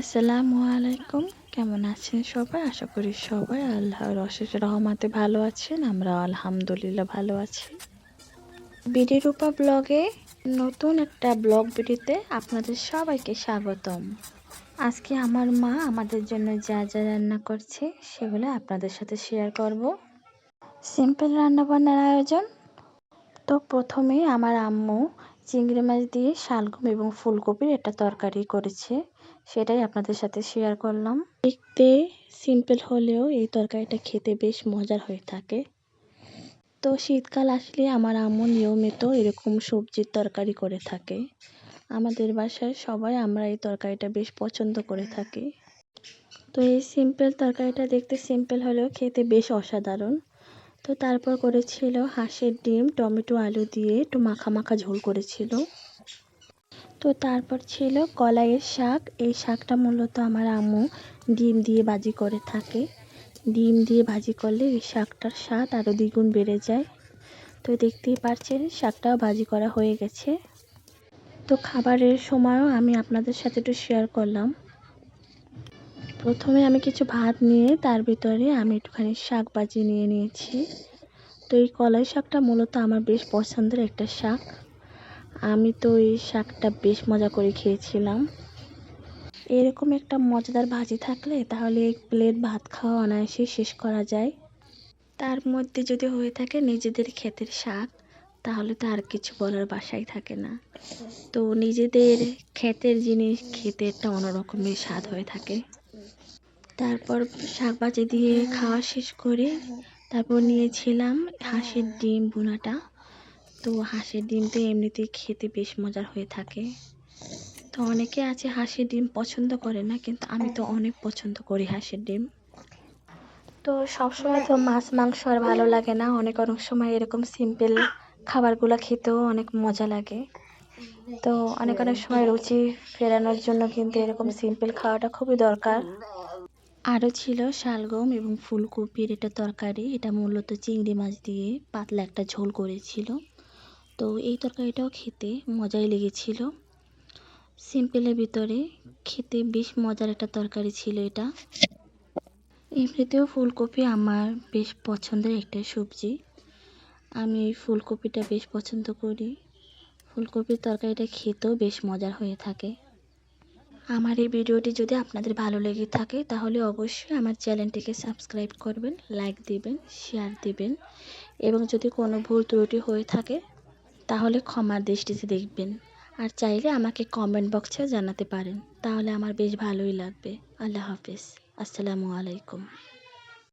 আসসালামু আলাইকুম কেমন আছেন সবাই? আশা করি সবাই আল্লাহর অশেষ রহমাতে ভালো আছেন। আমরা আলহামদুলিল্লাহ ভালো আছি। বিডি রূপা ব্লগে নতুন একটা ব্লগ ভিডিওতে আপনাদের সবাইকে স্বাগতম। আজকে আমার মা আমাদের জন্য যা যা রান্না করছে সেগুলো আপনাদের সাথে শেয়ার করব। সিম্পল রান্নাবান্নার আয়োজন। তো প্রথমে আমার আম্মু চিংড়ি মাছ দিয়ে শালগম এবং ফুলকপির একটা তরকারি করেছে, সেটাই আপনাদের সাথে শেয়ার করলাম। দেখতে সিম্পল হলেও এই তরকারিটা খেতে বেশ মজার হয়ে থাকে। তো শীতকাল আসলে আমার আম্মু নিয়মিত এরকম সবজির তরকারি করে থাকে। আমাদের বাসায় সবাই আমরা এই তরকারিটা বেশ পছন্দ করে থাকি। তো এই সিম্পল তরকারিটা দেখতে সিম্পল হলেও খেতে বেশ অসাধারণ। তো তারপর করেছিল হাঁসের ডিম, টমেটো, আলু দিয়ে একটু মাখা মাখা ঝোল করেছিল। তো তারপর ছিল কলাইয়ের শাক। এই শাকটা মূলত আমার আম্মু ডিম দিয়ে ভাজি করে থাকে। ডিম দিয়ে ভাজি করলে এই শাকটার স্বাদ আরও দ্বিগুণ বেড়ে যায়। তো দেখতেই পারছেন, শাকটাও ভাজি করা হয়ে গেছে। তো খাবারের সময়ও আমি আপনাদের সাথে একটু শেয়ার করলাম। প্রথমে আমি কিছু ভাত নিয়ে তার ভিতরে আমি একটুখানি শাক ভাজি নিয়ে নিয়েছি। তো এই কলাই শাকটা মূলত আমার বেশ পছন্দের একটা শাক। আমি তো এই শাকটা বেশ মজা করে খেয়েছিলাম। এরকম একটা মজাদার ভাজি থাকলে তাহলে এক প্লেট ভাত খাওয়া অনায়াসে শেষ করা যায়। তার মধ্যে যদি হয়ে থাকে নিজেদের ক্ষেতের শাক, তাহলে তো আর কিছু বলার বাসাই থাকে না। তো নিজেদের ক্ষেতের জিনিস খেতে একটা অন্যরকমের স্বাদ হয়ে থাকে। তারপর শাক ভাজি দিয়ে খাওয়া শেষ করে তারপর নিয়েছিলাম হাঁসের ডিম বোনাটা তো হাঁসের ডিম তো এমনিতেই খেতে বেশ মজার হয়ে থাকে। তো অনেকে আছে হাঁসের ডিম পছন্দ করে না, কিন্তু আমি তো অনেক পছন্দ করি হাঁসের ডিম। তো সবসময় তো মাছ, মাংস আর ভালো লাগে না। অনেক অনেক সময় এরকম সিম্পল খাবারগুলো খেতেও অনেক মজা লাগে। তো অনেক অনেক সময় রুচি ফেরানোর জন্য কিন্তু এরকম সিম্পল খাওয়াটা খুবই দরকার। আরও ছিল শালগম এবং ফুলকপির এটা তরকারি। এটা মূলত চিংড়ি মাছ দিয়ে পাতলা একটা ঝোল করেছিল। তো এই তরকারিটাও খেতে মজাই লেগেছিল। সিম্পলের ভিতরে খেতে বেশ মজার একটা তরকারি ছিল এটা। এমনিতেও ফুলকপি আমার বেশ পছন্দের একটা সবজি। আমি ফুলকপিটা বেশ পছন্দ করি। ফুলকপির তরকারিটা খেতেও বেশ মজার হয়ে থাকে। আমার এই ভিডিওটি যদি আপনাদের ভালো লেগে থাকে, তাহলে অবশ্যই আমার চ্যানেলটিকে সাবস্ক্রাইব করবেন, লাইক দিবেন, শেয়ার দিবেন, এবং যদি কোনো ভুল ত্রুটি হয়ে থাকে, তাহলে ক্ষমার দৃষ্টিতে দেখবেন। আর চাইলে আমাকে কমেন্ট বক্সে জানাতে পারেন, তাহলে আমার বেশ ভালোই লাগবে। আল্লাহ হাফিজ। আসসালামু আলাইকুম।